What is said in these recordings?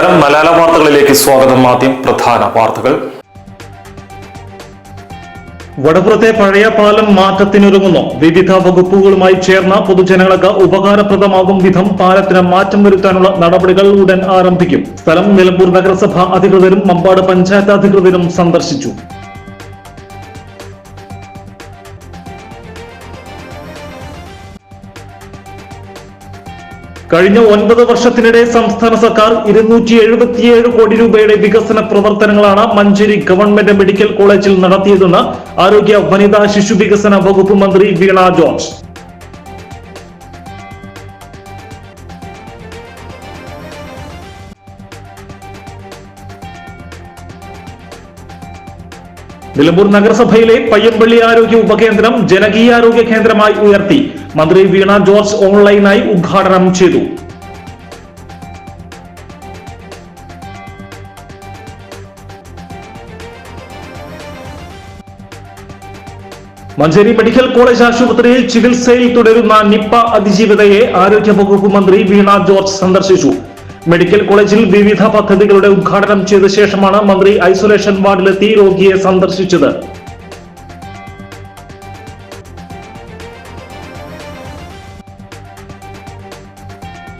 നമസ്കാരം. മലയാള വാർത്തകളിലേക്ക് സ്വാഗതം. ആദ്യം പ്രധാന വാർത്തകൾ. വടപുറത്തെ പഴയ പാലം മാറ്റത്തിനൊരുങ്ങുന്നു. വിവിധ വകുപ്പുകളുമായി ചേർന്ന പൊതുജനങ്ങൾക്ക് ഉപകാരപ്രദമാകും വിധം പാലത്തിന് മാറ്റം വരുത്താനുള്ള നടപടികൾ ഉടൻ ആരംഭിക്കും. സ്ഥലം നിലമ്പൂർ നഗരസഭ അധികൃതരും മമ്പാട് പഞ്ചായത്ത് അധികൃതരും സന്ദർശിച്ചു. കഴിഞ്ഞ ഒൻപത് വർഷത്തിനിടെ സംസ്ഥാന സർക്കാർ ഇരുന്നൂറ്റി എഴുപത്തിയേഴ് കോടി രൂപയുടെ വികസന പ്രവർത്തനങ്ങളാണ് മഞ്ചേരി ഗവൺമെന്റ് മെഡിക്കൽ കോളേജിൽ നടത്തിയതെന്ന് ആരോഗ്യ വനിതാ ശിശു വികസന വകുപ്പ് മന്ത്രി വീണ ജോർജ്. നിലമ്പൂർ നഗരസഭയിലെ പയ്യമ്പള്ളി ആരോഗ്യ ഉപകേന്ദ്രം ജനകീയാരോഗ്യ കേന്ദ്രമായി ഉയർത്തി. മന്ത്രി വീണ ജോർജ് ഓൺലൈനായി ഉദ്ഘാടനം ചെയ്തു. മഞ്ചേരി മെഡിക്കൽ കോളേജ് ആശുപത്രിയിൽ ചികിത്സയിൽ തുടരുന്ന നിപ്പ അതിജീവിതയെ ആരോഗ്യ വകുപ്പ് മന്ത്രി വീണ ജോർജ് സന്ദർശിച്ചു. മെഡിക്കൽ കോളേജിൽ വിവിധ പദ്ധതികളുടെ ഉദ്ഘാടനം ചെയ്ത ശേഷമാണ് മന്ത്രി ഐസൊലേഷൻ വാർഡിലെത്തി രോഗിയെ സന്ദർശിച്ചത്.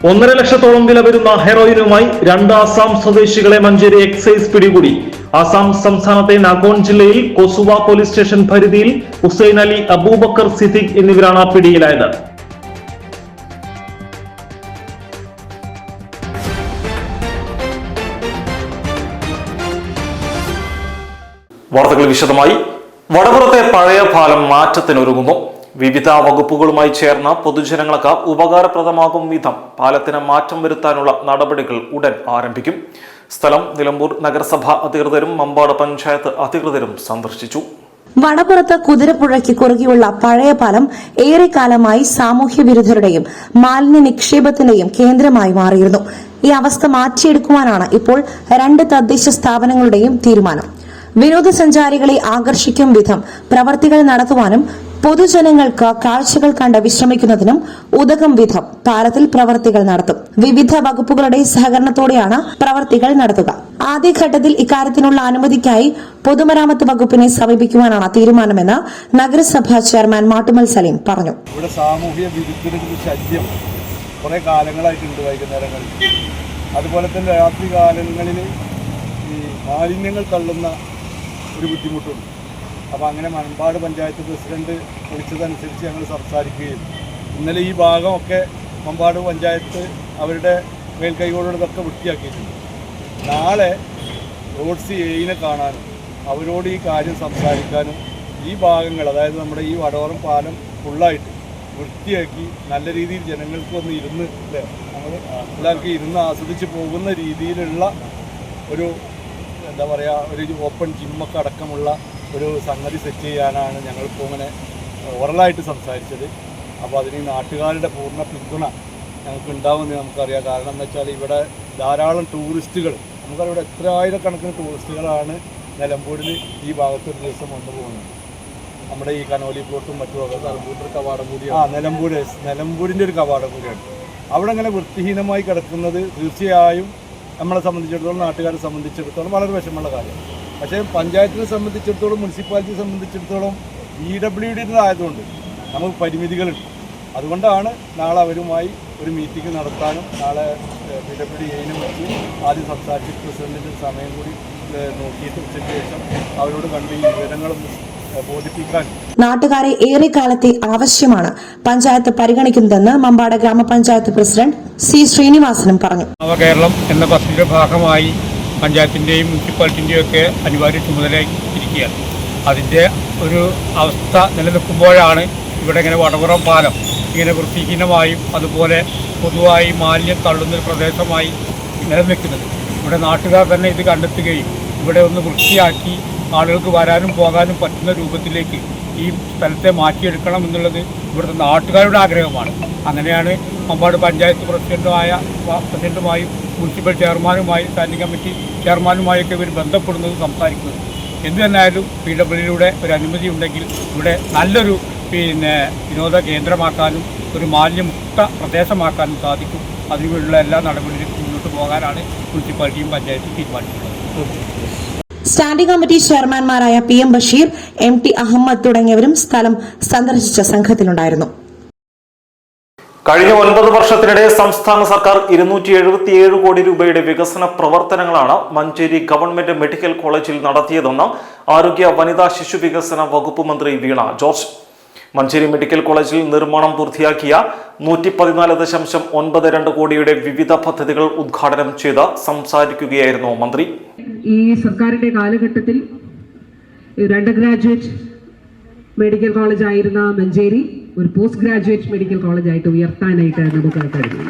ഒന്നര ലക്ഷത്തോളം വില വരുന്ന ഹെറോയിനുമായി രണ്ട് ആസാം സ്വദേശികളെ മഞ്ചേരി എക്സൈസ് പിടികൂടി. ആസാം സംസ്ഥാനത്തെ നാഗോൺ ജില്ലയിൽ കൊസുവ പോലീസ് സ്റ്റേഷൻ പരിധിയിൽ ഹുസൈൻ അലി അബൂബക്കർ സിദ്ദിഖ് എന്നിവരാണ് പിടിയിലായത്. വാർത്തകൾ വിശദമായി. വടപുറത്തെ പഴയ പാലം മാറ്റത്തിനൊരുങ്ങുന്നു. വിവിധ വകുപ്പുകളുമായി ചേർന്ന പൊതുജനങ്ങൾക്ക് ഉപകാരപ്രദമാകും വിധം പാലത്തിന് മാറ്റം വരുത്താനുള്ള നടപടികൾ ഉടൻ ആരംഭിക്കും. സ്ഥലം നിലമ്പൂർ നഗരസഭ അധികൃതരും മമ്പാട് പഞ്ചായത്ത് അധികൃതരും സന്ദർശിച്ചു. വടപ്പുറത്ത് കുതിരപ്പുഴയ്ക്ക് കുറുകെയുള്ള പഴയ പാലം ഏറെക്കാലമായി സാമൂഹ്യ വിരുദ്ധരുടെയും മാലിന്യ നിക്ഷേപത്തിന്റെയും കേന്ദ്രമായി മാറിയിരുന്നു. ഈ അവസ്ഥ മാറ്റിയെടുക്കുവാനാണ് ഇപ്പോൾ രണ്ട് തദ്ദേശ സ്ഥാപനങ്ങളുടെയും തീരുമാനം. വിനോദസഞ്ചാരികളെ ആകർഷിക്കും വിധം പ്രവർത്തികൾ നടത്തുവാനും പൊതുജനങ്ങൾക്ക് കാഴ്ചകൾ കണ്ട് വിശ്രമിക്കുന്നതിനും ഉതകം വിധം പാലത്തിൽ പ്രവർത്തികൾ നടത്തും. വിവിധ വകുപ്പുകളുടെ സഹകരണത്തോടെയാണ് പ്രവർത്തികൾ നടത്തുക. ആദ്യഘട്ടത്തിൽ ഇക്കാര്യത്തിനുള്ള അനുമതിക്കായി പൊതുമരാമത്ത് വകുപ്പിനെ സമീപിക്കുവാനാണ് തീരുമാനമെന്ന് നഗരസഭാ ചെയർമാൻ മാട്ടുമൽ സലീം പറഞ്ഞു. ഇവിടെ സാമൂഹ്യ ശല്യം കുറേ കാലങ്ങളായിട്ടുണ്ട് വൈകുന്നേരങ്ങളിൽ. അതുപോലെ തന്നെ രാത്രി കാലങ്ങളിൽ ഈ മാലിന്യങ്ങൾ തള്ളുന്ന ഒരു ബുദ്ധിമുട്ടുണ്ട്. അപ്പോൾ അങ്ങനെ മണമ്പാട് പഞ്ചായത്ത് പ്രസിഡന്റ് വിളിച്ചതനുസരിച്ച് ഞങ്ങൾ സംസാരിക്കുകയും ഇന്നലെ ഈ ഭാഗമൊക്കെ മമ്പാട് പഞ്ചായത്ത് അവരുടെ മേൽക്കൈകളോടൊക്കെ വൃത്തിയാക്കിയിട്ടുണ്ട്. നാളെ റോഡ് സി എയിനെ കാണാനും അവരോട് ഈ കാര്യം സംസാരിക്കാനും ഈ ഭാഗങ്ങൾ അതായത് നമ്മുടെ ഈ വടവറം പാലം ഫുള്ളായിട്ട് വൃത്തിയാക്കി നല്ല രീതിയിൽ ജനങ്ങൾക്ക് ഒന്ന് ഇരുന്ന് അല്ലേ? നമ്മൾ എല്ലാവർക്കും ഇരുന്ന് ആസ്വദിച്ച് പോകുന്ന രീതിയിലുള്ള ഒരു എന്താ പറയുക ഒരു ഓപ്പൺ ജിമ്മൊക്കെ അടക്കമുള്ള ഒരു സംഗതി സെറ്റ് ചെയ്യാനാണ് ഞങ്ങളിപ്പോൾ ഇങ്ങനെ ഓറലായിട്ട് സംസാരിച്ചത്. അപ്പോൾ അതിന് നാട്ടുകാരുടെ പൂർണ പിന്തുണ ഞങ്ങൾക്ക് ഉണ്ടാവുമെന്ന് നമുക്കറിയാം. കാരണം എന്താ വെച്ചാൽ ഇവിടെ ധാരാളം ടൂറിസ്റ്റുകൾ നമുക്കറിയാം ഇവിടെ എത്ര ആയിരക്കണക്കിന് ടൂറിസ്റ്റുകളാണ് നിലമ്പൂരിൽ ഈ ഭാഗത്ത് ഒരു ദിവസം വന്നു പോകുന്നത്. നമ്മുടെ ഈ കനോലി പ്ലോട്ടും മറ്റുമൊക്കെ നിലമ്പൂരിന്റെ കവാടം കൂടിയാണ്. ആ നിലമ്പൂർ നിലമ്പൂരിന്റെ ഒരു കവാടം കൂടിയാണ്. അവിടെ അങ്ങനെ വൃത്തിഹീനമായി കിടക്കുന്നത് തീർച്ചയായും നമ്മളെ സംബന്ധിച്ചിടത്തോളം നാട്ടുകാരെ സംബന്ധിച്ചിടത്തോളം വളരെ വിഷമമുള്ള കാര്യം. പക്ഷേ പഞ്ചായത്തിനെ സംബന്ധിച്ചിടത്തോളം മുനിസിപ്പാലിറ്റിയെ സംബന്ധിച്ചിടത്തോളം ഇ ഡബ്ല്യു ഡി ആയതുകൊണ്ട് നമുക്ക് പരിമിതികളുണ്ട്. അതുകൊണ്ടാണ് നാളെ അവരുമായി ഒരു മീറ്റിംഗ് നടത്താനും നാളെ പി ഡബ്ല്യു ഡി എയിനും വെച്ച് ആദ്യം സംസാരിച്ച് പ്രസിഡന്റിന്റെ സമയം കൂടി നോക്കിയിട്ട് ഉച്ചയ്ക്ക് ശേഷം അവരോട് കണ്ട് ഈ വിവരങ്ങളും ബോധിപ്പിക്കാൻ. നാട്ടുകാരെ ഏറെക്കാലത്തെ ആവശ്യമാണ് പഞ്ചായത്ത് പരിഗണിക്കുന്നതെന്ന് മമ്പാട് ഗ്രാമപഞ്ചായത്ത് പ്രസിഡന്റ് സി ശ്രീനിവാസനും പറഞ്ഞു. നവകേരളം എന്ന പദ്ധതിയുടെ ഭാഗമായി പഞ്ചായത്തിന്റെയും മുനിസിപ്പാലിറ്റിന്റെയും ഒക്കെ അനിവാര്യ ചുമതല ഇരിക്കുകയാണ്. ഒരു അവസ്ഥ നിലനിൽക്കുമ്പോഴാണ് ഇവിടെ ഇങ്ങനെ വടപുറം പാലം ഇങ്ങനെ വൃത്തിഹീനമായും അതുപോലെ പൊതുവായി മാലിന്യം തള്ളുന്ന ഒരു പ്രദേശമായി നിലനിൽക്കുന്നത്. ഇവിടെ നാട്ടുകാർ തന്നെ ഇത് കണ്ടെത്തുകയും ഇവിടെ ഒന്ന് വൃത്തിയാക്കി ആളുകൾക്ക് വരാനും പോകാനും പറ്റുന്ന രൂപത്തിലേക്ക് ഈ സ്ഥലത്തെ മാറ്റിയെടുക്കണം എന്നുള്ളത് ഇവിടുത്തെ നാട്ടുകാരുടെ ആഗ്രഹമാണ്. അങ്ങനെയാണ് മമ്പാട് പഞ്ചായത്ത് പ്രസിഡന്റുമായ പ്രസിഡന്റുമായും മുനിസിപ്പൽ ചെയർമാനുമായും സ്റ്റാൻഡിംഗ് കമ്മിറ്റി ചെയർമാനുമായൊക്കെ ഇവർ ബന്ധപ്പെടുന്നത് സംസാരിക്കുന്നത്. എന്തു തന്നെയായാലും പി ഡബ്ല്യൂയിലൂടെ ഒരു അനുമതി ഉണ്ടെങ്കിൽ ഇവിടെ നല്ലൊരു പിന്നെ വിനോദ കേന്ദ്രമാക്കാനും ഒരു മാലിന്യമുക്ത പ്രദേശമാക്കാനും സാധിക്കും. അതിനുള്ള എല്ലാ നടപടികളും മുന്നോട്ട് പോകാനാണ് മുനിസിപ്പാലിറ്റിയും പഞ്ചായത്തും തീരുമാനിച്ചിട്ടുള്ളത്. Standing committee ചെയർമാൻമാരായ P M Basheer M T Ahammed തുടങ്ങിയവരും സ്ഥലം സന്ദർശിച്ച സംഘത്തിലുണ്ടായിരുന്നു. കഴിഞ്ഞ ഒൻപത് വർഷത്തിനിടെ സംസ്ഥാന സർക്കാർ ഇരുന്നൂറ്റി എഴുപത്തിയേഴ് കോടി രൂപയുടെ വികസന പ്രവർത്തനങ്ങളാണ് മഞ്ചേരി ഗവൺമെന്റ് മെഡിക്കൽ കോളേജിൽ നടത്തിയതെന്ന് ആരോഗ്യ വനിതാ ശിശു വികസന വകുപ്പ് മന്ത്രി വീണ ജോർജ്. മഞ്ചേരി മെഡിക്കൽ കോളേജിൽ നിർമ്മാണം പൂർത്തിയാക്കിയ നൂറ്റി പതിനാല് ദശാംശം ഒൻപത് രണ്ട് കോടിയുടെ വിവിധ പദ്ധതികൾ ഉദ്ഘാടനം ചെയ്ത് സംസാരിക്കുകയായിരുന്നു മന്ത്രി. ഈ സർക്കാരിന്റെ കാലഘട്ടത്തിൽ രണ്ട് ഗ്രാജുവേറ്റ് മെഡിക്കൽ കോളേജ് ആയിരുന്ന മഞ്ചേരി ഒരു പോസ്റ്റ് ഗ്രാജുവേറ്റ് മെഡിക്കൽ കോളേജ് ആയിട്ട് ഉയർത്താനായിട്ട് നമുക്ക് കഴിഞ്ഞു.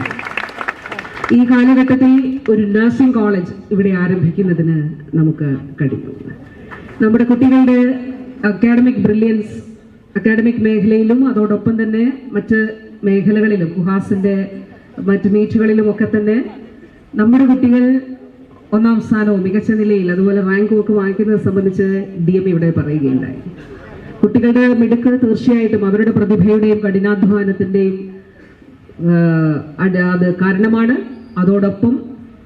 ഈ കാലഘട്ടത്തിൽ ഒരു നഴ്സിംഗ് കോളേജ് ഇവിടെ ആരംഭിക്കുന്നതിന് നമുക്ക് കഴിഞ്ഞു. നമ്മുടെ കുട്ടികളുടെ അക്കാഡമിക് ബ്രില്യൻസ് അക്കാഡമിക് മേഖലയിലും അതോടൊപ്പം തന്നെ മറ്റ് മേഖലകളിലും ഗുഹാസിന്റെ മറ്റ് മീറ്റുകളിലും ഒക്കെ തന്നെ നമ്മുടെ കുട്ടികൾ ഒന്നാം സ്ഥാനവും മികച്ച നിലയിൽ അതുപോലെ റാങ്കും ഒക്കെ വാങ്ങിക്കുന്നത് സംബന്ധിച്ച് ഡി എം ഇവിടെ പറയുകയുണ്ടായി. കുട്ടികളുടെ മിടുക്ക് തീർച്ചയായിട്ടും അവരുടെ പ്രതിഭയുടെയും കഠിനാധ്വാനത്തിന്റെയും അത് കാരണമാണ്. അതോടൊപ്പം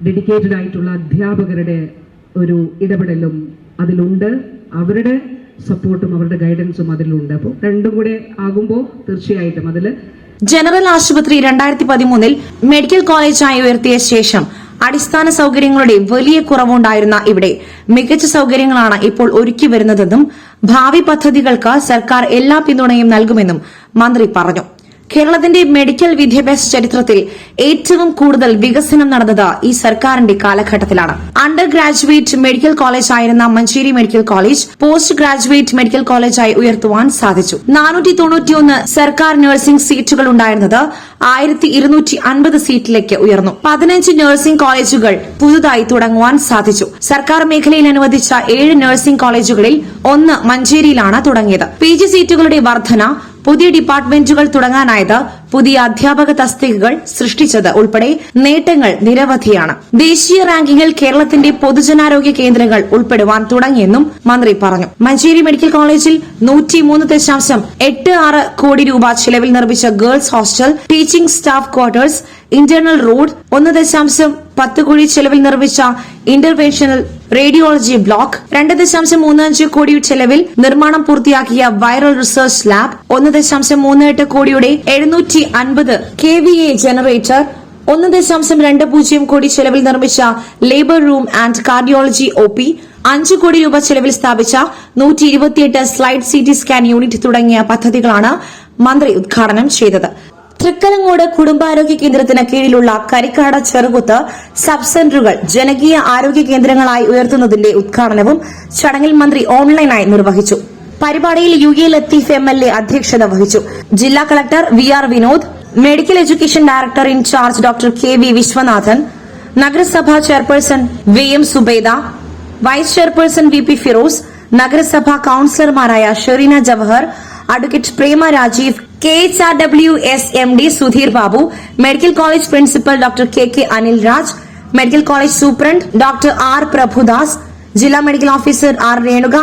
ഡെഡിക്കേറ്റഡ് ആയിട്ടുള്ള അധ്യാപകരുടെ ഒരു ഇടപെടലും അതിലുണ്ട്. അവരുടെ സപ്പോർട്ടും അവരുടെ ഗൈഡൻസും അതിലുണ്ട്. അപ്പോൾ രണ്ടും കൂടെ ആകുമ്പോൾ തീർച്ചയായിട്ടും അതിൽ ജനറൽ ആശുപത്രി രണ്ടായിരത്തി പതിമൂന്നിൽ മെഡിക്കൽ കോളേജായി ഉയർത്തിയ ശേഷം അടിസ്ഥാന സൌകര്യങ്ങളുടെ വലിയ കുറവുണ്ടായിരുന്ന ഇവിടെ മികച്ച സൌകര്യങ്ങളാണ് ഇപ്പോൾ ഒരുക്കി വരുന്നതെന്നും ഭാവി പദ്ധതികൾക്ക് സർക്കാർ എല്ലാ പിന്തുണയും നൽകുമെന്നും മന്ത്രി പറഞ്ഞു. കേരളത്തിന്റെ മെഡിക്കൽ വിദ്യാഭ്യാസ ചരിത്രത്തിൽ ഏറ്റവും കൂടുതൽ വികസനം നടന്നത് ഈ സർക്കാരിന്റെ കാലഘട്ടത്തിലാണ്. അണ്ടർ ഗ്രാജുവേറ്റ് മെഡിക്കൽ കോളേജ് ആയിരുന്ന Manjeri medical college post graduate medical കോളേജായി ഉയർത്തുവാൻ സാധിച്ചു. നാനൂറ്റി തൊണ്ണൂറ്റിയൊന്ന് സർക്കാർ നഴ്സിംഗ് സീറ്റുകൾ ഉണ്ടായിരുന്നത് ആയിരത്തി ഇരുന്നൂറ്റി അൻപത് സീറ്റിലേക്ക് ഉയർന്നു. പതിനഞ്ച് നഴ്സിംഗ് കോളേജുകൾ പുതുതായി തുടങ്ങുവാൻ സാധിച്ചു. സർക്കാർ മേഖലയിൽ അനുവദിച്ച ഏഴ് നഴ്സിംഗ് കോളേജുകളിൽ ഒന്ന് മഞ്ചേരിയിലാണ് തുടങ്ങിയത്. പി സീറ്റുകളുടെ വർധന പുതിയ ഡിപ്പാർട്ട്മെന്റുകൾ തുടങ്ങാനായത് പുതിയ അധ്യാപക തസ്തികകൾ സൃഷ്ടിച്ചത് ഉൾപ്പെടെ നേട്ടങ്ങൾ നിരവധിയാണ്. ദേശീയ റാങ്കിങ്ങിൽ കേരളത്തിന്റെ പൊതുജനാരോഗ്യ കേന്ദ്രങ്ങൾ ഉൾപ്പെടുവാൻ തുടങ്ങിയെന്നും മന്ത്രി പറഞ്ഞു. മഞ്ചേരി മെഡിക്കൽ കോളേജിൽ നൂറ്റിമൂന്ന് ദശാംശം എട്ട് ആറ് കോടി രൂപ ചെലവിൽ നിർമ്മിച്ച girls hostel teaching staff quarters internal road ഒന്ന് ദശാംശം പത്ത് കോടി ചെലവിൽ നിർമ്മിച്ച ഇന്റർവെൻഷണൽ റേഡിയോളജി ബ്ലോക്ക് രണ്ട് ദശാംശം മൂന്ന് അഞ്ച് കോടി ചെലവിൽ നിർമ്മാണം പൂർത്തിയാക്കിയ വൈറൽ റിസർച്ച് ലാബ് ഒന്ന് ദശാംശം മൂന്ന് എട്ട് കോടിയുടെ എഴുന്നൂറ്റി അൻപത് കെ വി എ ജനറേറ്റർ ഒന്ന് ദശാംശം രണ്ട് പൂജ്യം കോടി ചെലവിൽ നിർമ്മിച്ച labour room and cardiology O P അഞ്ച് കോടി രൂപ ചെലവിൽ സ്ഥാപിച്ച നൂറ്റി ഇരുപത്തിയെട്ട് slide C T scan unit തുടങ്ങിയ പദ്ധതികളാണ് മന്ത്രി ഉദ്ഘാടനം ചെയ്തത്. തൃക്കലങ്ങോട് കുടുംബാരോഗ്യ കേന്ദ്രത്തിന് കീഴിലുള്ള കരിക്കാട ചെറുകുത്ത് സബ് സെന്ററുകൾ ജനകീയ ആരോഗ്യ കേന്ദ്രങ്ങളായി ഉയർത്തുന്നതിന്റെ ഉദ്ഘാടനവും ചടങ്ങിൽ മന്ത്രി ഓൺലൈനായി നിർവഹിച്ചു. പരിപാടിയിൽ U A Latheef M L A അധ്യക്ഷത വഹിച്ചു. ജില്ലാ collector V R Vinod medical education director incharge doctor K V Viswanathan നഗരസഭാ chairperson V M Zubeda vice chairperson V P Firoz നഗരസഭാ കൌൺസിലർമാരായ Shereena Jawahar advocate Prema Rajeev K H R W S M D Sudheer Babu medical college principal doctor K K Anil Raj medical college superintendent doctor R Prabhudas ജില്ലാ medical officer R Renuka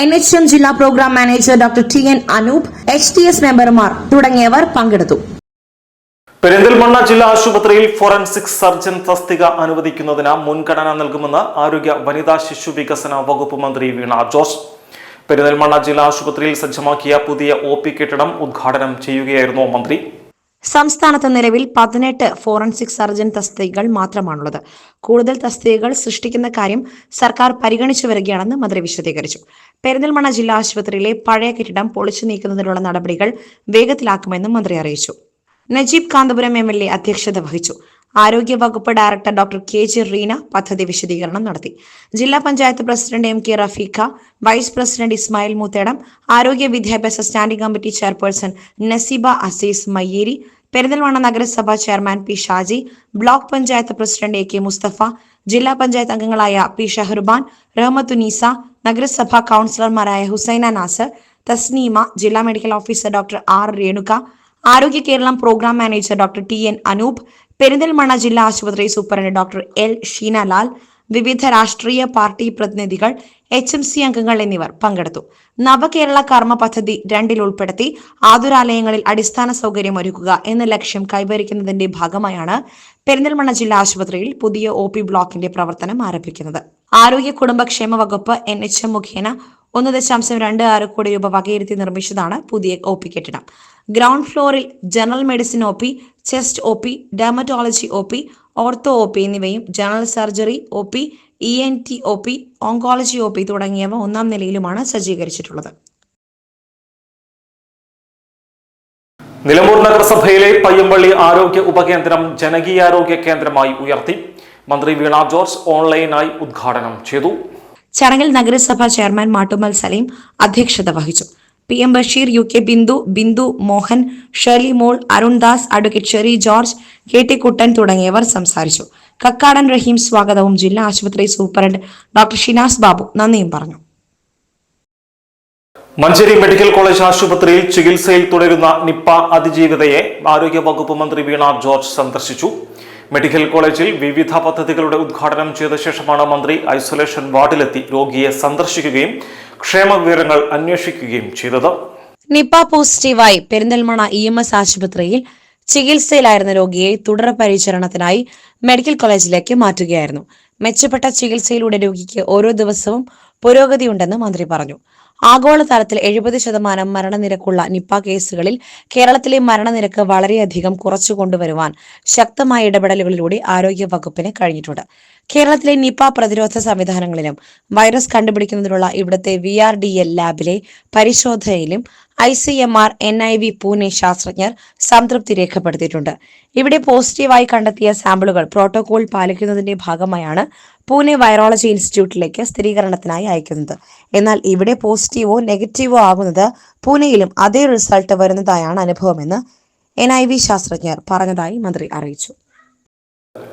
N H M ജില്ലാ programme manager doctor T N Anoop H T S മെമ്പർമാർ തുടങ്ങിയവർ പങ്കെടുത്തു. പെരിന്തൽമണ്ണ ജില്ലാ ആശുപത്രിയിൽ forensic surgeon തസ്തിക അനുവദിക്കുന്നതിന് മുൻഗണന നൽകുമെന്ന് ആരോഗ്യ വനിതാ ശിശു വികസന വകുപ്പ് മന്ത്രി വീണ ജോസ്. പെരിന്തൽമണ്ണ ജില്ലാ ആശുപത്രിയിൽ സജ്ജമാക്കിയ പുതിയ ഒ പി കെട്ടിടം ഉദ്ഘാടനം ചെയ്യുകയായിരുന്നു മന്ത്രി. സംസ്ഥാനത്ത് നിലവിൽ പതിനെട്ട് ഫോറൻസിക് സർജൻ തസ്തികകൾ മാത്രമാണുള്ളത്. കൂടുതൽ തസ്തികകൾ സൃഷ്ടിക്കുന്ന കാര്യം സർക്കാർ പരിഗണിച്ചു വരികയാണെന്ന് മന്ത്രി വിശദീകരിച്ചു. പെരിന്തൽമണ്ണ ജില്ലാ ആശുപത്രിയിലെ പഴയ കെട്ടിടം പൊളിച്ചു നീക്കുന്നതിനുള്ള നടപടികൾ വേഗത്തിലാക്കുമെന്നും മന്ത്രി അറിയിച്ചു. Najeeb Kanthapuram M L A അധ്യക്ഷത വഹിച്ചു. ആരോഗ്യ വകുപ്പ് director doctor K G Reena പദ്ധതി വിശദീകരണം നടത്തി. ജില്ലാ panchayat president M K Rafeeqa vice president Ismail Moothedam ആരോഗ്യ വിദ്യാഭ്യാസ standing committee chairperson Naseeba Azeez Mayyeri Perinthalmanna നഗരസഭ chairman P Shaji block panchayat president A K Musthafa ജില്ലാ പഞ്ചായത്ത് അംഗങ്ങളായ പി ഷഹർബാൻ റഹ്മത്തുനീസ നഗരസഭാ കൌൺസിലർമാരായ ഹുസൈന നാസർ തസ്നീമ ജില്ലാ medical officer doctor R Renuka ആരോഗ്യ Keralam program manager doctor T N Anoop Perinthalmanna ജില്ലാ ആശുപത്രി സൂപ്രണ്ട് ഡോക്ടർ എൽ ഷീനലാൽ വിവിധ രാഷ്ട്രീയ പാർട്ടി പ്രതിനിധികൾ എച്ച് എം സി അംഗങ്ങൾ എന്നിവർ പങ്കെടുത്തു. നവകേരള കർമ്മ പദ്ധതി രണ്ടിൽ ഉൾപ്പെടുത്തി ആതുരാലയങ്ങളിൽ അടിസ്ഥാന സൗകര്യം ഒരുക്കുക എന്ന ലക്ഷ്യം കൈവരിക്കുന്നതിന്റെ ഭാഗമായാണ് പെരിന്തൽമണ്ണ ജില്ലാ ആശുപത്രിയിൽ പുതിയ ഒ പി ബ്ലോക്കിന്റെ പ്രവർത്തനം ആരംഭിക്കുന്നത്. ആരോഗ്യ കുടുംബക്ഷേമ വകുപ്പ് എൻ എച്ച് എം മുഖേന ഒന്ന് ദശാംശം രണ്ട് ആറ് കോടി രൂപ വകയിരുത്തി നിർമ്മിച്ചതാണ് പുതിയ ഒ പി കെട്ടിടം. ഗ്രൗണ്ട് ഫ്ലോറിൽ general medicine O P chest O P dermatology O P ortho O P എന്നിവയും general surgery O P E N T O P oncology O P തുടങ്ങിയവ ഒന്നാം നിലയിലുമാണ് സജ്ജീകരിച്ചിട്ടുള്ളത്. നിലമ്പൂർ നഗരസഭയിലെ പയ്യമ്പള്ളി ആരോഗ്യ ഉപകേന്ദ്രം ജനകീയാരോഗ്യ കേന്ദ്രമായി ഉയർത്തി മന്ത്രി വീണ ജോർജ് ഓൺലൈനായി ഉദ്ഘാടനം ചെയ്തു. ചടങ്ങിൽ നഗരസഭാ ചെയർമാൻ മാട്ടുമൽ സലീം അധ്യക്ഷത വഹിച്ചു. P M Basheer U K Bindu Bindu Mohan Sherly Mol Arun Das advocate Sherry George K T Kuttan തുടങ്ങിയവർ സംസാരിച്ചു. കക്കാടൻ റഹീം സ്വാഗതവും ജില്ലാ ആശുപത്രി സൂപ്രണ്ട് ഡോക്ടർ ഷിനാസ് ബാബു നന്ദിയും പറഞ്ഞു. മഞ്ചേരി മെഡിക്കൽ കോളേജ് ആശുപത്രിയിൽ ചികിത്സയിൽ തുടരുന്ന നിപ്പ അതിജീവിതയെ ആരോഗ്യ വകുപ്പ് മന്ത്രി വീണ ജോർജ് സന്ദർശിച്ചു. മെഡിക്കൽ കോളേജിൽ വിവിധ പദ്ധതികളുടെ ഉദ്ഘാടനം ചെയ്ത ശേഷമാണ് മന്ത്രി ഐസൊലേഷൻ വാർഡിലെത്തി രോഗിയെ സന്ദർശിക്കുകയും ക്ഷേമ വിവരങ്ങൾ അന്വേഷിക്കുകയും ചെയ്തത്. നിപ പോസിറ്റീവായി പെരിന്തൽമണ ഇ എം എസ് ആശുപത്രിയിൽ ചികിത്സയിലായിരുന്ന രോഗിയെ തുടർ പരിചരണത്തിനായി മെഡിക്കൽ കോളേജിലേക്ക് മാറ്റുകയായിരുന്നു. മെച്ചപ്പെട്ട ചികിത്സയിലൂടെ രോഗിക്ക് ഓരോ ദിവസവും പുരോഗതിയുണ്ടെന്ന് മന്ത്രി പറഞ്ഞു. ആഗോളതലത്തിൽ എഴുപത് ശതമാനം മരണനിരക്കുള്ള നിപ്പ കേസുകളിൽ കേരളത്തിലെ മരണനിരക്ക് വളരെയധികം കുറച്ചു കൊണ്ടുവരുവാൻ ശക്തമായ ഇടപെടലുകളിലൂടെ ആരോഗ്യ വകുപ്പിന് കഴിഞ്ഞിട്ടുണ്ട്. കേരളത്തിലെ നിപ്പ പ്രതിരോധ സംവിധാനങ്ങളിലും വൈറസ് കണ്ടുപിടിക്കുന്നതിനുള്ള ഇവിടുത്തെ വി ആർ ഡി എൽ ലാബിലെ പരിശോധനയിലും I C M R N I V Pune ശാസ്ത്രജ്ഞർ സംതൃപ്തി രേഖപ്പെടുത്തിയിട്ടുണ്ട്. ഇവിടെ പോസിറ്റീവായി കണ്ടെത്തിയ സാമ്പിളുകൾ പ്രോട്ടോകോൾ പാലിക്കുന്നതിന്റെ ഭാഗമായാണ് പൂനെ വൈറോളജി ഇൻസ്റ്റിറ്റ്യൂട്ടിലേക്ക് സ്ഥിരീകരണത്തിനായി അയക്കുന്നത്. എന്നാൽ ഇവിടെ പോസിറ്റീവോ നെഗറ്റീവോ ആകുന്നത് പൂനെയിലും അതേ റിസൾട്ട് വരുന്നതായാണ് അനുഭവമെന്ന് എൻ ഐ വി ശാസ്ത്രജ്ഞർ പറഞ്ഞതായി മന്ത്രി അറിയിച്ചു.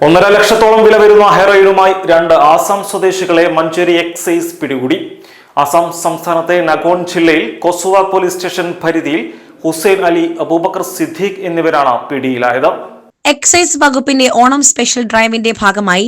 ഒന്നര ലക്ഷത്തോളം വില വരുന്ന ഹെറോയിനുമായി രണ്ട് ആസാം സ്വദേശികളെ മഞ്ചേരി എക്സൈസ് പിടികൂടി. ആസാം സംസ്ഥാനത്തെ നഗോൺ ജില്ലയിൽ കൊസുവ പോലീസ് സ്റ്റേഷൻ പരിധിയിൽ ഹുസൈൻ അലി അബൂബക്കർ സിദ്ദീഖ് എന്നിവരാണ് പിടിയിലായത്. എക്സൈസ് വകുപ്പിന്റെ ഓണം സ്പെഷ്യൽ ഡ്രൈവിന്റെ ഭാഗമായി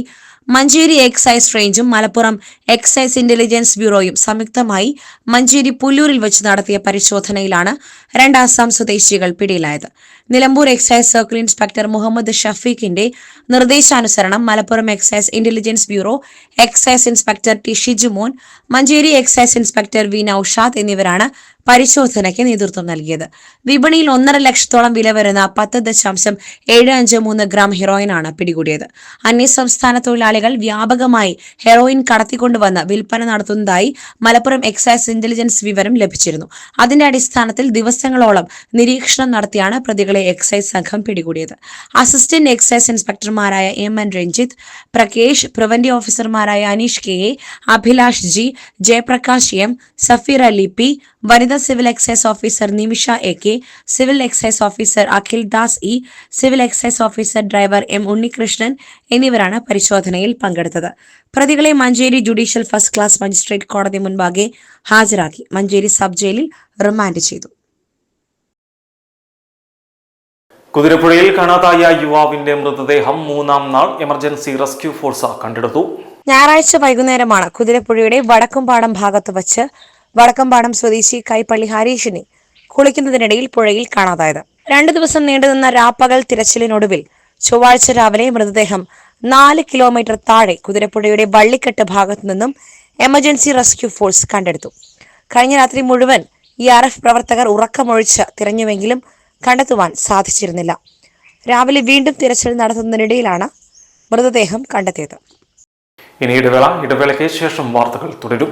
മഞ്ചേരി എക്സൈസ് റേഞ്ചും മലപ്പുറം എക്സൈസ് ഇന്റലിജൻസ് ബ്യൂറോയും സംയുക്തമായി മഞ്ചേരി പുല്ലൂരിൽ വെച്ച് നടത്തിയ പരിശോധനയിലാണ് രണ്ട് അസം സ്വദേശികൾ പിടിയിലായത്. Nilambur excise circle inspector Muhammad ഷഫീഖിന്റെ നിർദ്ദേശാനുസരണം Malappuram excise intelligence bureau excise inspector T Shijumon Manjeri excise inspector V Noushad എന്നിവരാണ് പരിശോധനയ്ക്ക് നേതൃത്വം നൽകിയത്. വിപണിയിൽ ഒന്നര ലക്ഷത്തോളം വില വരുന്ന പത്ത് ദശാംശം ഏഴ് അഞ്ച് മൂന്ന് ഗ്രാം ഹെറോയിനാണ് പിടികൂടിയത്. അന്യസംസ്ഥാന തൊഴിലാളികൾ വ്യാപകമായി ഹെറോയിൻ കടത്തിക്കൊണ്ടുവന്ന് വിൽപ്പന നടത്തുന്നതായി മലപ്പുറം എക്സൈസ് ഇന്റലിജൻസ് വിവരം ലഭിച്ചിരുന്നു. അതിന്റെ അടിസ്ഥാനത്തിൽ ദിവസങ്ങളോളം നിരീക്ഷണം നടത്തിയാണ് പ്രതികളെ എക്സൈസ് സംഘം പിടികൂടിയത്. Assistant excise ഇൻസ്പെക്ടർമാരായ M N Ranjith Prakesh preventive ഓഫീസർമാരായ Aneesh K A Abhilash G Jayaprakash M Safeer Ali P വനിതാ civil excise officer Nimisha A K civil excise officer Akhil Das E civil excise officer driver M Unnikrishnan എന്നിവരാണ് പരിശോധനയിൽ പങ്കെടുത്തത്. പ്രതികളെ Manjeri judicial first class magistrate കോടതി മുൻപാകെ ഹാജരാക്കി. Manjeri sub ജയിലിൽ remand ചെയ്തു. കുതിരപ്പുഴയിൽ കാണാതായ യുവാവിന്റെ മൃതദേഹം മൂന്നാം നാൾ എമർജൻസി റെസ്ക്യൂ ഫോഴ്സ് കണ്ടെടുത്തു. ഞായറാഴ്ച വൈകുന്നേരമാണ് കുതിരപ്പുഴയുടെ വടക്കുംപാടം ഭാഗത്ത് വച്ച് വടക്കമ്പാടം സ്വദേശി കൈപ്പള്ളി ഹരീഷിനെ കുളിക്കുന്നതിനിടയിൽ പുഴയിൽ കാണാതായത്. രണ്ടു ദിവസം നീണ്ടുനിന്ന രാപ്പകൽ തിരച്ചിലിനൊടുവിൽ ചൊവ്വാഴ്ച രാവിലെ മൃതദേഹം നാല് കിലോമീറ്റർ താഴെ കുതിരപ്പുഴയുടെ വള്ളിക്കെട്ട് ഭാഗത്തു നിന്നും എമർജൻസി റെസ്ക്യൂ ഫോഴ്സ് കണ്ടെടുത്തു. കഴിഞ്ഞ രാത്രി മുഴുവൻ ഇ ആർ എഫ് പ്രവർത്തകർ ഉറക്കമൊഴിച്ച് തിരഞ്ഞുവെങ്കിലും കണ്ടെത്തുവാൻ സാധിച്ചിരുന്നില്ല. രാവിലെ വീണ്ടും തിരച്ചിൽ നടത്തുന്നതിനിടയിലാണ് മൃതദേഹം കണ്ടെത്തിയത്. ഇനി ഇടവേള ഇടവേളയ്ക്ക് ശേഷം വാർത്തകൾ തുടരും.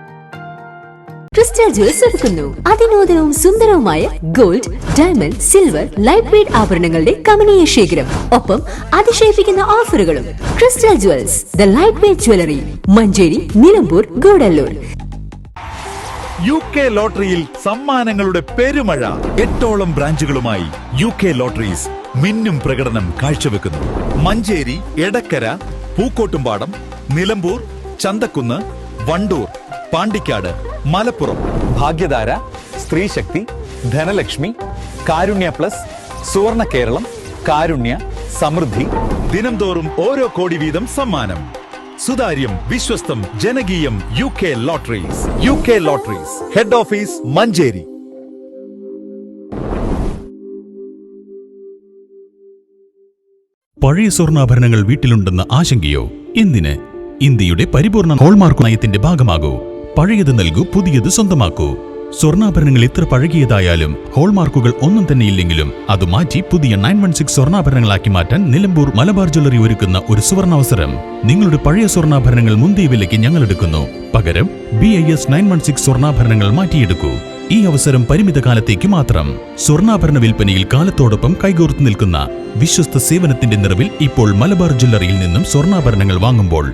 crystal jewels ഒരുക്കുന്നു. അതിനൂതനവും സുന്ദരവുമായ gold diamond silver light weight ആഭരണങ്ങളുടെ കമനീയ ശേഖരം. ഒപ്പം അതിശയിപ്പിക്കുന്ന ഓഫറുകളും. Crystal jewels the light weight jewellery Manjeri Nilambur Gudalur. U K ലോട്ടറിയിൽ സമ്മാനങ്ങളുടെ പെരുമഴ. എട്ടോളം ബ്രാഞ്ചുകളുമായി യു കെ ലോട്ടറീസ് മിന്നും പ്രകടനം കാഴ്ചവെക്കുന്നു. മഞ്ചേരി എടക്കര പൂക്കോട്ടുംപാടം നിലമ്പൂർ ചന്തക്കുന്ന് വണ്ടൂർ പാണ്ടിക്കാട് മലപ്പുറം ഭാഗ്യധാര സ്ത്രീശക്തി ധനലക്ഷ്മി കാരുണ്യ പ്ലസ് സുവർണ കേരളം കാരുണ്യ സമൃദ്ധി. ദിനംതോറും ഓരോ കോടി വീതം സമ്മാനം. സുതാര്യം വിശ്വസ്തം ജനകീയം U K lotteries. U K lotteries. Head office Manjeri. പഴയ സ്വർണാഭരണങ്ങൾ വീട്ടിലുണ്ടെന്ന ആശങ്കയോ? എന്തിന്? ഇന്ത്യയുടെ പരിപൂർണ ഹോൾമാർക്ക് നയത്തിന്റെ ഭാഗമാകൂ. പഴയത് നൽകൂ പുതിയത് സ്വന്തമാക്കൂ. സ്വർണാഭരണങ്ങൾ എത്ര പഴകിയതായാലും ഹോൾമാർക്കുകൾ ഒന്നും തന്നെ ഇല്ലെങ്കിലും അത് മാറ്റി പുതിയ നയൻ വൺ സിക്സ് സ്വർണാഭരണങ്ങളാക്കി മാറ്റാൻ നിലമ്പൂർ മലബാർ ജ്വല്ലറി ഒരുക്കുന്ന ഒരു സുവർണാവസരം നിങ്ങളുടെ പഴയ സ്വർണാഭരണങ്ങൾ മുന്തിയ വിലയ്ക്ക് ഞങ്ങൾ എടുക്കുന്നു. പകരം B I S nine one six സ്വർണാഭരണങ്ങൾ മാറ്റിയെടുക്കൂ. ഈ അവസരം പരിമിത കാലത്തേക്ക് മാത്രം. സ്വർണാഭരണ വിൽപ്പനയിൽ കാലത്തോടൊപ്പം കൈകോർത്ത് നിൽക്കുന്ന വിശ്വസ്ത സേവനത്തിന്റെ നിറവിൽ ഇപ്പോൾ മലബാർ ജ്വല്ലറിയിൽ നിന്നും സ്വർണാഭരണങ്ങൾ വാങ്ങുമ്പോൾ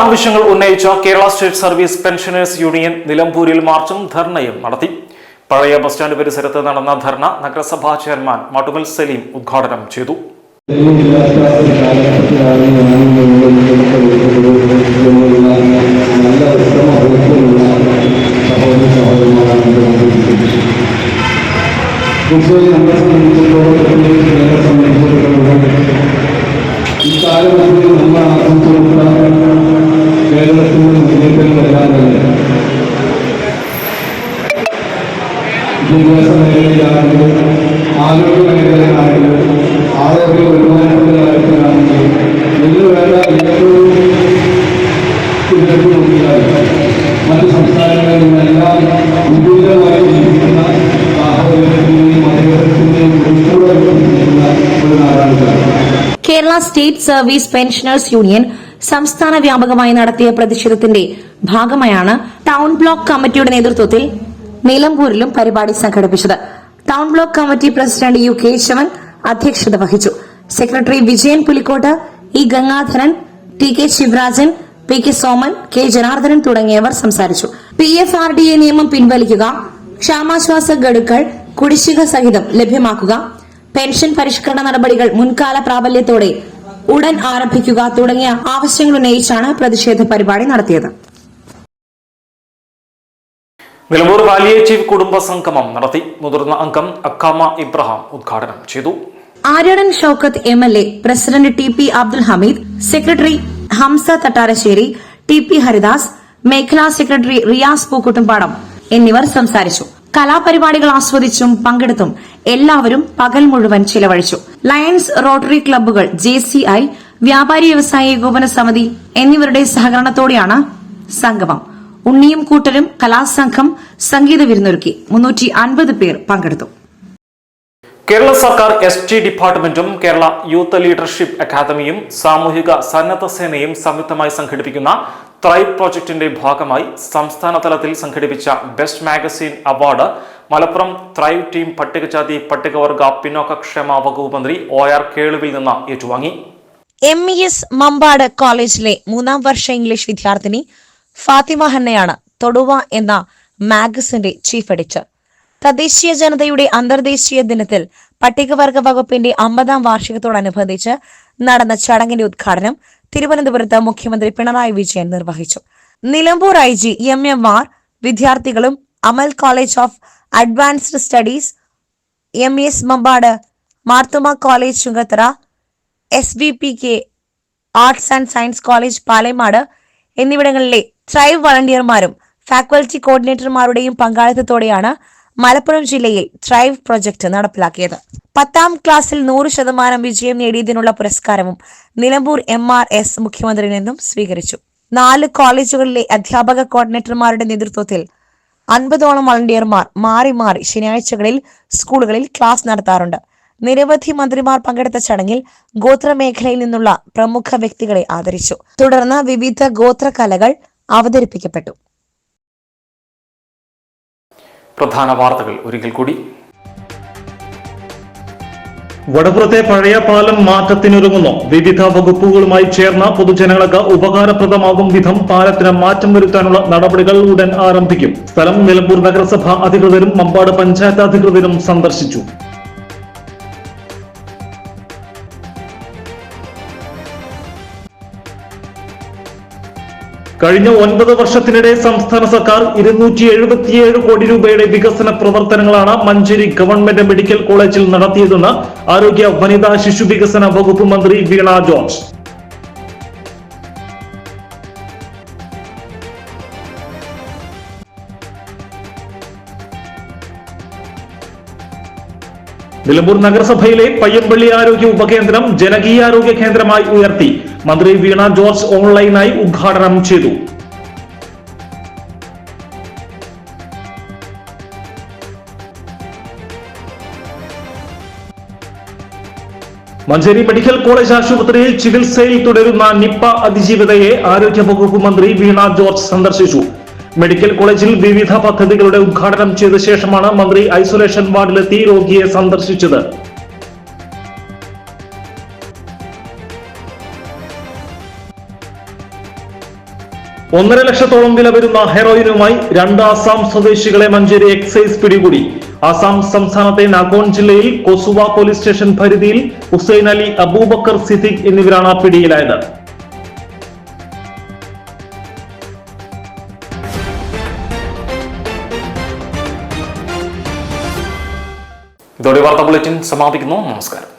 ആവശ്യങ്ങൾ ഉന്നയിച്ച Kerala state service pensioners union നിലമ്പൂരിൽ മാർച്ചും ധർണയും നടത്തി. പഴയ ബസ് സ്റ്റാൻഡ് പരിസരത്ത് നടന്ന ധർണ നഗരസഭാ ചെയർമാൻ മട്ടുമൽ സലീം ഉദ്ഘാടനം ചെയ്തു. കാലഘട്ടത്തിൽ നമ്മൾ ആസൂത്രിത കേരളത്തിന്റെ വിദ്യാഭ്യാസ മേഖലയിലാണെങ്കിലും ആരോഗ്യ മേഖലയിലാണെങ്കിലും ആരോഗ്യ വരുമാനത്തിന്റെ കാര്യത്തിലാണെങ്കിലും ഇതിന് വേണ്ട ഏറ്റവും തിരക്ക് മറ്റ് സംസ്ഥാനങ്ങളിൽ നിന്നെല്ലാം വിപുലമായി ജീവിക്കുന്ന ഒരു Kerala state service pensioners union സംസ്ഥാന വ്യാപകമായി നടത്തിയ പ്രതിഷേധത്തിന്റെ ഭാഗമായാണ് ടൗൺ ബ്ലോക്ക് കമ്മിറ്റിയുടെ നേതൃത്വത്തിൽ നിലമ്പൂരിലും പരിപാടി സംഘടിപ്പിച്ചത്. Town block committee president U Keshavan അധ്യക്ഷത വഹിച്ചു. Secretary Vijayan Pulikkot E Gangadharan T K Sivarajan P K Soman K Janardhanan തുടങ്ങിയവർ സംസാരിച്ചു. P F R D A നിയമം പിൻവലിക്കുക ക്ഷാമാശ്വാസ ഗഡുക്കൾ കുടിശ്ശിക സഹിതം ലഭ്യമാക്കുക പെൻഷൻ പരിഷ്കരണ നടപടികൾ മുൻകാല പ്രാബല്യത്തോടെ ഉടൻ ആരംഭിക്കുക തുടങ്ങിയ ആവശ്യങ്ങൾ ഉന്നയിച്ചാണ് പ്രതിഷേധ പരിപാടി നടത്തിയത്. നിലമ്പൂർ പാലിയേറ്റീവ് കുടുംബ സംഗമം നടത്തി. മുതിർന്ന അംഗം അക്കാമ ഇബ്രഹാം ഉദ്ഘാടനം ചെയ്തു. Aryadan Shoukath M L A president T P Abdul Hameed secretary Hamza Thattarassery T P Haridas മേഖലാ സെക്രട്ടറി റിയാസ് പൂക്കുട്ടുംപാടം എന്നിവർ സംസാരിച്ചു. കലാപരിപാടികൾ ആസ്വദിച്ചും പങ്കെടുത്തും എല്ലാവരും പകൽ മുഴുവൻ ചിലവഴിച്ചു. ലയൺസ് റോട്ടറി ക്ലബ്ബുകൾ ജെ വ്യാപാരി വ്യവസായ ഏകോപന സമിതി എന്നിവരുടെ സഹകരണത്തോടെയാണ് സംഗമം. ഉണ്ണിയും കൂട്ടരും കലാസംഘം സംഗീത വിരുന്നൊരുക്കി. മുന്നൂറ്റി അൻപത് പേർ പങ്കെടുത്തു. കേരള സർക്കാർ എസ് ടി ഡിപ്പാർട്ട്മെന്റും കേരള യൂത്ത് ലീഡർഷിപ്പ് അക്കാദമിയും സാമൂഹിക സന്നദ്ധ സേനയും സംയുക്തമായി സംഘടിപ്പിക്കുന്ന ത്രൈ പ്രോജക്ടിന്റെ ഭാഗമായി സംസ്ഥാന തലത്തിൽ സംഘടിപ്പിച്ച ബെസ്റ്റ് മാഗസിൻ അവാർഡ് മലപ്പുറം ത്രൈ ടീം പട്ടികജാതി പട്ടികവർഗ പിന്നോക്കക്ഷേമ വകുപ്പ് മന്ത്രി ഒ ആർ കേളുവിൽ നിന്ന് ഏറ്റുവാങ്ങി. എം ഇ എസ് മമ്പാട് കോളേജിലെ മൂന്നാം വർഷ ഇംഗ്ലീഷ് വിദ്യാർത്ഥിനി ഫാത്തിമ ഹന്നയാണ് തൊടുവ എന്ന മാഗസിന്റെ ചീഫ് എഡിറ്റർ തദ്ദേശീയ ജനതയുടെ അന്തർദേശീയ ദിനത്തിൽ പട്ടികവർഗ വകുപ്പിന്റെ അമ്പതാം വാർഷികത്തോടനുബന്ധിച്ച് നടന്ന ചടങ്ങിന്റെ ഉദ്ഘാടനം തിരുവനന്തപുരത്ത് മുഖ്യമന്ത്രി പിണറായി വിജയൻ നിർവഹിച്ചു. Nilambur I G M M R വിദ്യാർത്ഥികളും Amal college of advanced studies M S Mampad Marthoma college Chungathara S B P K arts and science college Palayamad എന്നിവിടങ്ങളിലെ ട്രൈബ് വളണ്ടിയർമാരും ഫാക്കൽറ്റി കോർഡിനേറ്റർമാരുടെയും പങ്കാളിത്തത്തോടെയാണ് മലപ്പുറം ജില്ലയിൽ ട്രൈവ് പ്രൊജക്ട് നടപ്പിലാക്കിയത്. പത്താം ക്ലാസ്സിൽ നൂറ് ശതമാനം വിജയം നേടിയതിനുള്ള പുരസ്കാരവും നിലമ്പൂർ എം ആർ എസ് മുഖ്യമന്ത്രിയിൽ നിന്നും സ്വീകരിച്ചു. നാല് കോളേജുകളിലെ അധ്യാപക കോർഡിനേറ്റർമാരുടെ നേതൃത്വത്തിൽ അൻപതോളം വളണ്ടിയർമാർ മാറി മാറി ശനിയാഴ്ചകളിൽ സ്കൂളുകളിൽ ക്ലാസ് നടത്താറുണ്ട്. നിരവധി മന്ത്രിമാർ പങ്കെടുത്ത ചടങ്ങിൽ ഗോത്രമേഖലയിൽ നിന്നുള്ള പ്രമുഖ വ്യക്തികളെ ആദരിച്ചു. തുടർന്ന് വിവിധ ഗോത്രകലകൾ അവതരിപ്പിക്കപ്പെട്ടു. പ്രധാന വാർത്തകൾ ഒരിക്കൽ കൂടി. വടപുറത്തെ പഴയ പാലം മാറ്റത്തിനൊരുങ്ങുന്നു. വിവിധ വകുപ്പുകളുമായി ചേർന്ന പൊതുജനങ്ങൾക്ക് ഉപകാരപ്രദമാകും വിധം പാലത്തിന് മാറ്റം വരുത്താനുള്ള നടപടികൾ ഉടൻ ആരംഭിക്കും. സ്ഥലം നിലമ്പൂർ നഗരസഭ അധികൃതരും മമ്പാട് പഞ്ചായത്ത് അധികൃതരും സന്ദർശിച്ചു. കഴിഞ്ഞ ഒൻപത് വർഷത്തിനിടെ സംസ്ഥാന സർക്കാർ ഇരുന്നൂറ്റി എഴുപത്തിയേഴ് കോടി രൂപയുടെ വികസന പ്രവർത്തനങ്ങളാണ് മഞ്ചേരി ഗവൺമെന്റ് മെഡിക്കൽ കോളേജിൽ നടത്തിയതെന്ന് ആരോഗ്യ വനിതാ ശിശു വികസന വകുപ്പ് മന്ത്രി വീണ ജോർജ്. നിലമ്പൂർ നഗരസഭയിലെ പയ്യമ്പള്ളി ആരോഗ്യ ഉപകേന്ദ്രം ജനകീയാരോഗ്യ കേന്ദ്രമായി ഉയർത്തി. മന്ത്രി വീണ ജോർജ് ഓൺലൈനായി ഉദ്ഘാടനം ചെയ്തു. മഞ്ചേരി മെഡിക്കൽ കോളേജ് ആശുപത്രിയിൽ ചികിത്സയിൽ തുടരുന്ന നിപ്പ അതിജീവിതയെ ആരോഗ്യ വകുപ്പ് മന്ത്രി വീണ ജോർജ് സന്ദർശിച്ചു. മെഡിക്കൽ കോളേജിൽ വിവിധ പദ്ധതികളുടെ ഉദ്ഘാടനം ചെയ്ത ശേഷമാണ് മന്ത്രി ഐസൊലേഷൻ വാർഡിലെത്തി രോഗിയെ സന്ദർശിച്ചത്. ഒന്നര ലക്ഷത്തോളം വില വരുന്ന ഹെറോയിനുമായി രണ്ട് ആസാം സ്വദേശികളെ മഞ്ചേരി എക്സൈസ് പിടികൂടി. ആസാം സംസ്ഥാനത്തെ നാഗോൺ ജില്ലയിൽ കൊസുവ പോലീസ് സ്റ്റേഷൻ പരിധിയിൽ ഹുസൈൻ അലി അബൂബക്കർ സിദ്ദിഖ് എന്നിവരാണ് പിടിയിലായത്. ഇതോടെ വാർത്താ ബുള്ളറ്റിൻ സമാപിക്കുന്നു. നമസ്കാരം.